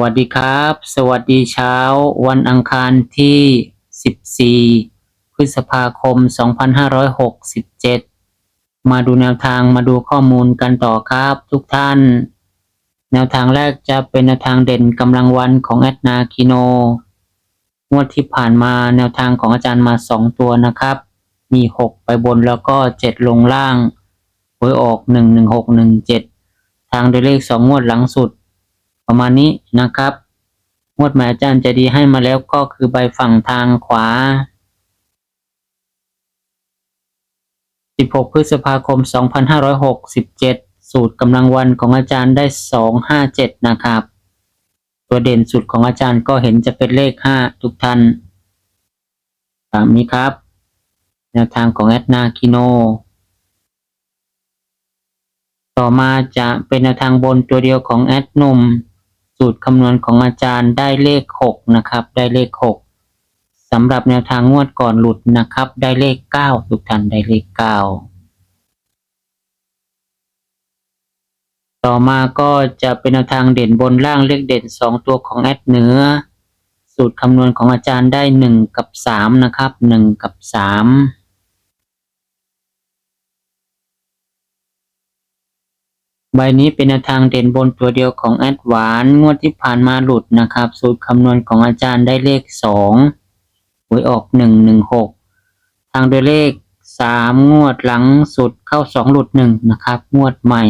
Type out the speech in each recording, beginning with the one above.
วัสดีครับ สวัสดีเช้า วันอังคารที่ 14 พฤษภาคม 2567 มาดูแนวทางมาดูข้อมูลกันต่อครับทุกท่าน แนวทางแรกจะเป็นแนวทางเด่นกำลังวันของแอดนาคิโน งวดที่ผ่านมาแนวทางของอาจารย์มา 2 ตัวนะครับ มี 6 ไปบนแล้วก็ 7 ลงล่างหวยออก 11617 ทางโดยเลข 2 งวดหลังสุด ประมาณนี้นะครับงวดหมายอาจารย์จะดีให้มาแล้วก็คือใบฝั่งทางขวา 16 พฤษภาคม 2567 สูตรกำลังวันของอาจารย์ได้ 257 นะครับ ตัวเด่นสุดของอาจารย์ก็เห็นจะเป็นเลข 5 ทุกท่านตามนี้ครับ แนวทางของแอดนาคิโน ต่อมาจะเป็นแนวทางบนตัวเดียวของแอดหนุ่ม สูตรคำนวณของอาจารย์ได้เลข 6 นะครับ ได้เลข 6สำหรับแนวทางงวดก่อนหลุดนะครับ ได้เลข 9 ทุกท่านได้เลข 9 ต่อมาก็จะเป็นแนวทางเด่นบนล่างเลขเด่น 2 ตัวของแอดเหนือ สูตรคำนวณของอาจารย์ได้ 1 กับ 3 นะครับ 1 กับ 3 ใบนี้เป็นแนวทางเด่นบนตัวเดียวของแอดวานงวดที่ผ่านมาหลุดนะครับ สูตรคำนวณของอาจารย์ได้เลขสองหวยออกหนึ่งหนึ่งหกทางโดยเลขสามงวดหลังสุดเข้าสองหลุดหนึ่งนะครับ งวดใหม่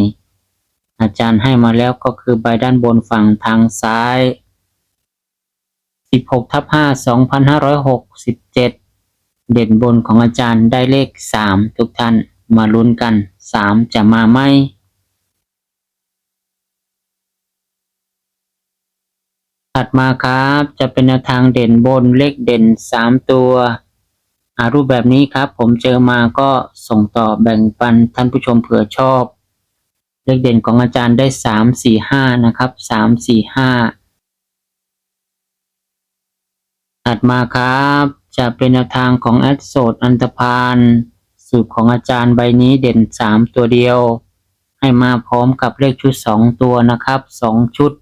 อาจารย์ให้มาแล้วก็คือใบด้านบนฝั่งทางซ้ายสิบหกทับห้าสองพันห้าร้อยหกสิบเจ็ดเด่นบนของอาจารย์ได้เลขสามทุกท่านมาลุ้นกันสามจะมาไหม ถัดมาครับจะเป็นแนวทางเด่นบนเลขเด่นสามตัวอารูปแบบนี้ครับผมเจอมาก็ส่งต่อแบ่งปันท่านผู้ชมเผื่อชอบ เลขเด่นของอาจารย์ได้สามสี่ห้านะครับสามสี่ห้าถัดมาครับจะเป็นแนวทางของแอดโซดอันตพานสูตรของอาจารย์ใบนี้เด่นสามตัวเดียว ให้มาพร้อมกับเลขชุดสองตัวนะครับสองชุด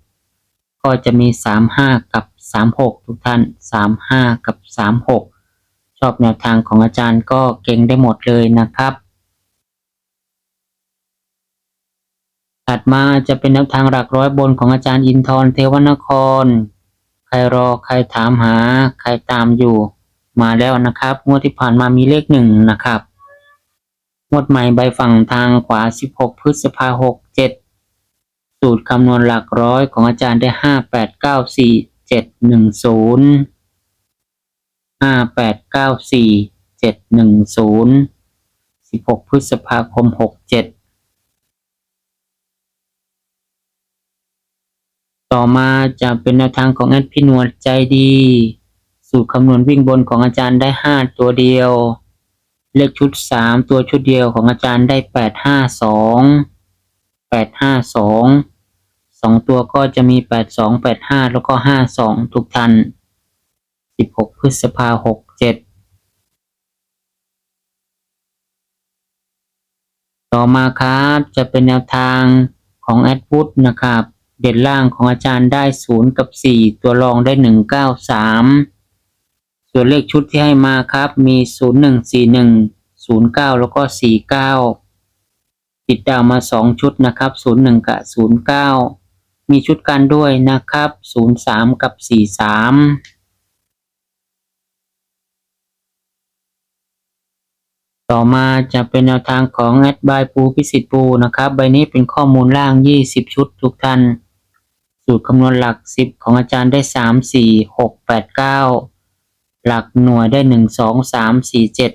ก็จะมีสามห้ากับสามหกทุกท่านสามห้ากับสามหกชอบแนวทางของอาจารย์ก็เก่งได้หมดเลยนะครับ ถัดมาจะเป็นแนวทางหลักร้อยบนของอาจารย์อินทร์เทวนคร ใครรอใครถามหา ใครตามอยู่ มาแล้วนะครับงวดที่ผ่านมามีเลขหนึ่งนะครับงวดใหม่ใบฝั่งทางขวา 16 พฤษภาหกเจ็ด สูตรคำนวณหลักร้อยของอาจารย์ได้ห้าแปดเก้าสี่เจ็ดหนึ่งศูนย์ห้าแปดเก้าสี่เจ็ดหนึ่งศูนย์สิบหกพฤษภาคมหกเจ็ดต่อมาจะเป็นแนวทางของแอดพี่นวลใจดี สูตรคำนวณวิ่งบนของอาจารย์ได้ห้าตัวเดียว เลขชุดสามตัวชุดเดียวของอาจารย์ได้แปดห้าสองแปดห้าสอง สองตัวก็จะมีแปดสองแปดห้าแล้วก็ห้าสองทุกท่านสิบหกพฤษภาหกเจ็ดต่อมาครับจะเป็นแนวทางของแอดวุฒนะครับ เด่นล่างของอาจารย์ได้ศูนย์กับสี่ตัวรองได้หนึ่งเก้าสามส่วนเลขชุดที่ให้มาครับมีศูนย์หนึ่งสี่หนึ่งศูนย์เก้าแล้วก็สี่เก้าติดดาวมาสองชุดนะครับศูนย์หนึ่งกับศูนย์เก้า มีชุดกันด้วยนะครับศูนย์สามกับสี่สามต่อมาจะเป็นแนวทางของแอดบายปูพิสิทธิ์ปูนะครับ ใบนี้เป็นข้อมูลล่างยี่สิบชุดทุกท่าน สูตรคำนวณหลักสิบของอาจารย์ได้สามสี่หลักหน่วยได้หนึ่งสองสามสี่เจ็ด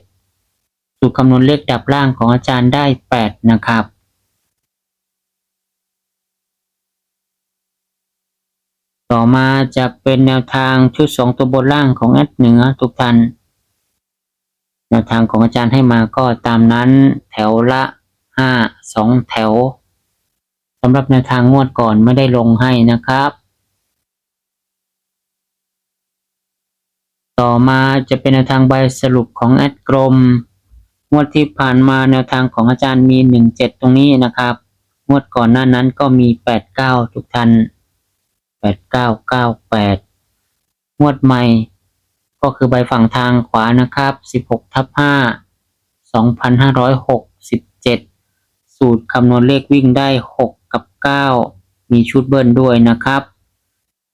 สูตรคำนวณเลขดับล่างของอาจารย์ได้แปดนะครับ ต่อมาจะเป็นแนวทางชุดสองตัวบนล่างของแอดเหนือทุกท่านแนวทางของอาจารย์ให้มาก็ตามนั้นแถวละห้าสองแถวสำหรับแนวทางงวดก่อนไม่ได้ลงให้นะครับ ต่อมาจะเป็นแนวทางใบสรุปของแอดกรม งวดที่ผ่านมาแนวทางของอาจารย์มีหนึ่งเจ็ดตรงนี้นะครับ งวดก่อนหน้านั้นก็มีแปดเก้าทุกท่าน แปดเก้าเก้าแปดงวดใหม่ ก็คือใบฝั่งทางขวานะครับสิบหกทับห้าสองพันห้าร้อยหกสิบเจ็ดสูตรคำนวณเลขวิ่งได้หกกับเก้ามีชุดเบิ้ลด้วยนะครับ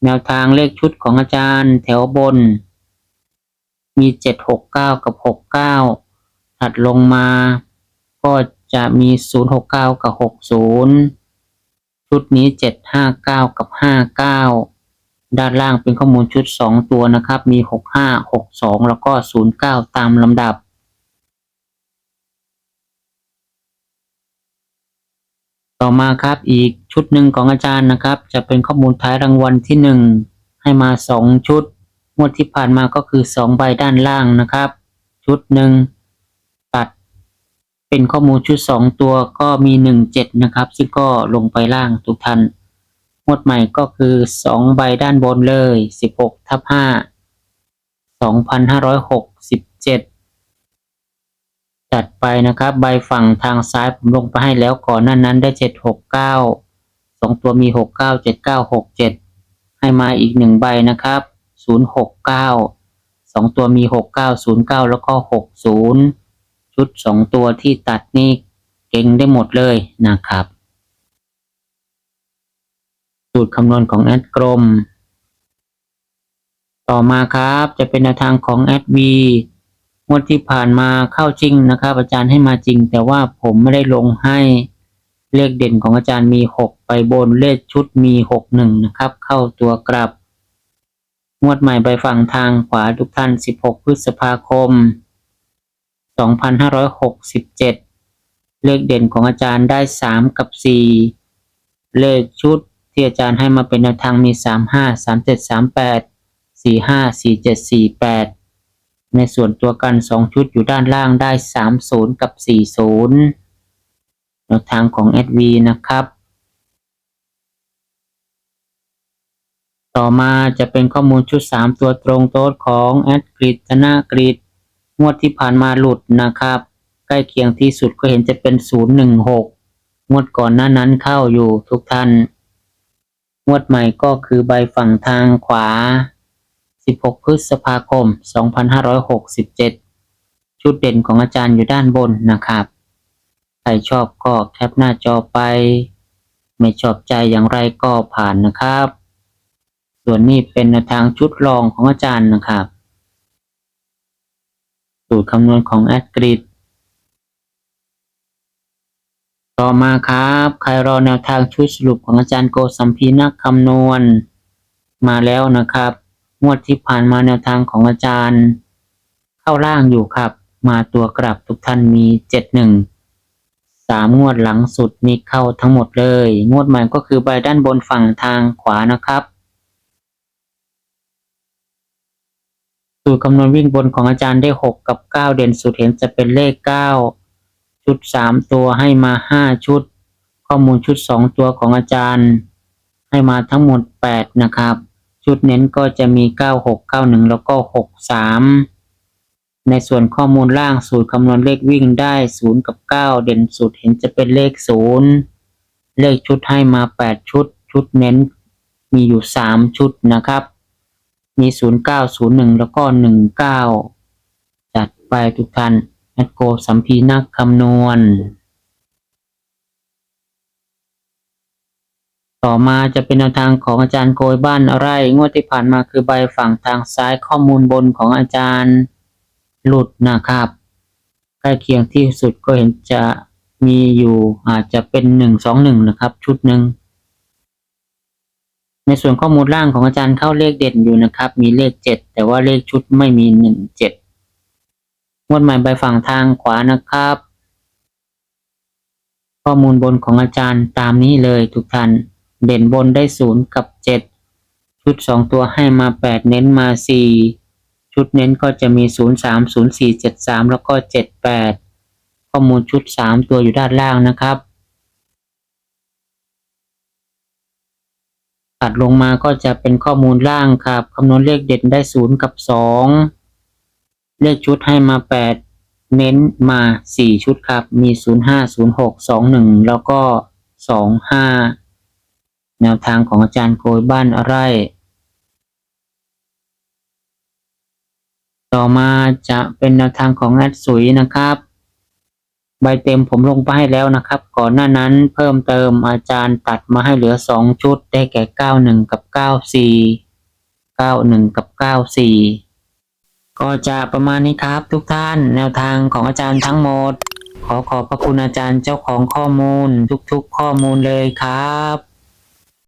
แนวทางเลขชุดของอาจารย์แถวบน มีเจ็ดหกเก้ากับหกเก้าถัดลงมา ก็จะมีศูนย์หกเก้ากับหกศูนย์ ชุดนี้เจ็ดห้าเก้ากับห้าเก้าด้านล่างเป็นข้อมูลชุดสองตัวนะครับ มีหกห้าหกสองแล้วก็ศูนย์เก้าตามลำดับ ต่อมาครับอีกชุดหนึ่งของอาจารย์นะครับ จะเป็นข้อมูลท้ายรางวัลที่หนึ่งให้มาสองชุดงวดที่ผ่านมาก็คือสองใบด้านล่างนะครับ ชุดหนึ่ง เป็นข้อมูลชุดสองตัวก็มีหนึ่งเจ็ดนะครับ ซึ่งก็ลงไปล่างทุกท่านงวดใหม่ก็คือสองใบด้านบนเลยสิบหกทับห้าสองพันห้าร้อยหกสิบเจ็ดจัดไปนะครับ ใบฝั่งทางซ้ายผมลงไปให้แล้วก่อนหน้านั้นได้เจ็ดหกเก้าสองตัวมีหกเก้าเจ็ดเก้าหกเจ็ดให้มาอีกหนึ่งใบนะครับศูนย์หกเก้าสองตัวมีหกเก้าศูนย์เก้าแล้วก็หกศูนย์ ชุดสองตัวที่ตัดนี่เก่งได้หมดเลยนะครับ สูตรคำนวณของแอดกรมต่อมาครับจะเป็นแนวทางของแอดวีงวดที่ผ่านมาเข้าจริงนะครับ อาจารย์ให้มาจริง แต่ว่าผมไม่ได้ลงให้เลขเด่นของอาจารย์มีหกไปบนเลขชุดมีหกหนึ่งนะครับ เข้าตัวกลับ งวดใหม่ไปฝั่งทางขวาทุกท่าน 16 พฤษภาคม 2567 เลขเด่นของอาจารย์ได้ 3 กับ 4 เลขชุดที่อาจารย์ให้มาเป็นแนวทางมี 35 37 38 45 47 48 ในส่วนตัวกัน 2 ชุดอยู่ด้านล่างได้ 30 กับ 40 แนวทางของ SV นะครับ ต่อมาจะเป็นข้อมูลชุด 3 ตัวตรงโต๊ดของแอดกริดธนากริด งวดที่ผ่านมาหลุดนะครับ ใกล้เคียงที่สุดก็เห็นจะเป็น 016 งวดก่อนหน้านั้นเข้าอยู่ทุกท่าน งวดใหม่ก็คือใบฝั่งทางขวา 16 พฤษภาคม 2567 ชุดเด่นของอาจารย์อยู่ด้านบนนะครับ ใครชอบก็แคปหน้าจอไป ไม่ชอบใจอย่างไรก็ผ่านนะครับ ส่วนนี้เป็นทางชุดรองของอาจารย์นะครับ สูตรคำนวณของแอดกริดต่อมาครับใครรอแนวทางชุดสรุปของอาจารย์โกสัมพีนักคำนวณ มาแล้วนะครับ งวดที่ผ่านมาแนวทางของอาจารย์ เข้าล่างอยู่ครับ มาตัวกลับทุกท่านมีเจ็ดหนึ่งสามงวดหลังสุดนี้เข้าทั้งหมดเลย งวดใหม่ก็คือใบด้านบนฝั่งทางขวานะครับ สูตรคำนวณวิ่งบนของอาจารย์ได้หกกับเก้าเด่นสุดเห็นจะเป็นเลขเก้าชุดสามตัวให้มาห้าชุด ข้อมูลชุดสองตัวของอาจารย์ ให้มาทั้งหมดแปดนะครับ ชุดเน้นก็จะมีเก้าหกเก้าหนึ่งแล้วก็หกสามในส่วนข้อมูลล่างสูตรคำนวณเลขวิ่งได้ศูนย์กับเก้าเด่นสุดเห็นจะเป็นเลขศูนย์เลขชุดให้มาแปดชุด ชุดเน้นมีอยู่สามชุดนะครับ มีศูนย์เก้าศูนย์หนึ่งแล้วก็หนึ่งเก้าจัดไปทุกท่านแอดโกสัมพีนักคำนวณ ต่อมาจะเป็นแนวทางของอาจารย์โกยบ้านไร่งวดที่ผ่านมาคือใบฝั่งทางซ้ายข้อมูลบนของอาจารย์หลุดนะครับใกล้เคียงที่สุดก็เห็นจะมีอยู่อาจจะเป็นหนึ่งสองหนึ่งนะครับ ชุดหนึ่ง ในส่วนข้อมูลล่างของอาจารย์เข้าเลขเด่นอยู่นะครับ มีเลขเจ็ดแต่ว่าเลขชุดไม่มีหนึ่งเจ็ดงวดใหม่ใบฝั่งทางขวานะครับ ข้อมูลบนของอาจารย์ตามนี้เลยทุกท่านเด่นบนได้ศูนย์กับเจ็ดชุชุดสองตัวให้มาแปดเน้นมาสี่ชุดเน้นก็จะมีศูนย์สามศูนย์สี่เจ็ดสามแล้วก็เจ็ดแปดข้อมูลชุดสามตัวอยู่ด้านล่างนะครับ ตัดลงมาก็จะเป็นข้อมูลล่างครับคำนวณเลขเด่นได้ศูนย์กับสองเลขชุดให้มาแปดเน้นมาสี่ชุดครับ มีศูนย์ห้าศูนย์หกสองหนึ่งแล้วก็สองห้าแนวทางของอาจารย์โกยบ้านไร ต่อมาจะเป็นแนวทางของแอดสุยนะครับ ใบเต็มผมลงไปให้แล้วนะครับ ก่อนหน้านั้นเพิ่มเติมอาจารย์ตัดมาให้เหลือสองชุดได้แก่เก้าหนึ่งกับเก้าสี่เก้าหนึ่งกับเก้าสี่ก็จะประมาณนี้ครับทุกท่านแนวทางของอาจารย์ทั้งหมด ขอขอบพระคุณอาจารย์เจ้าของข้อมูลทุกๆข้อมูลเลยครับ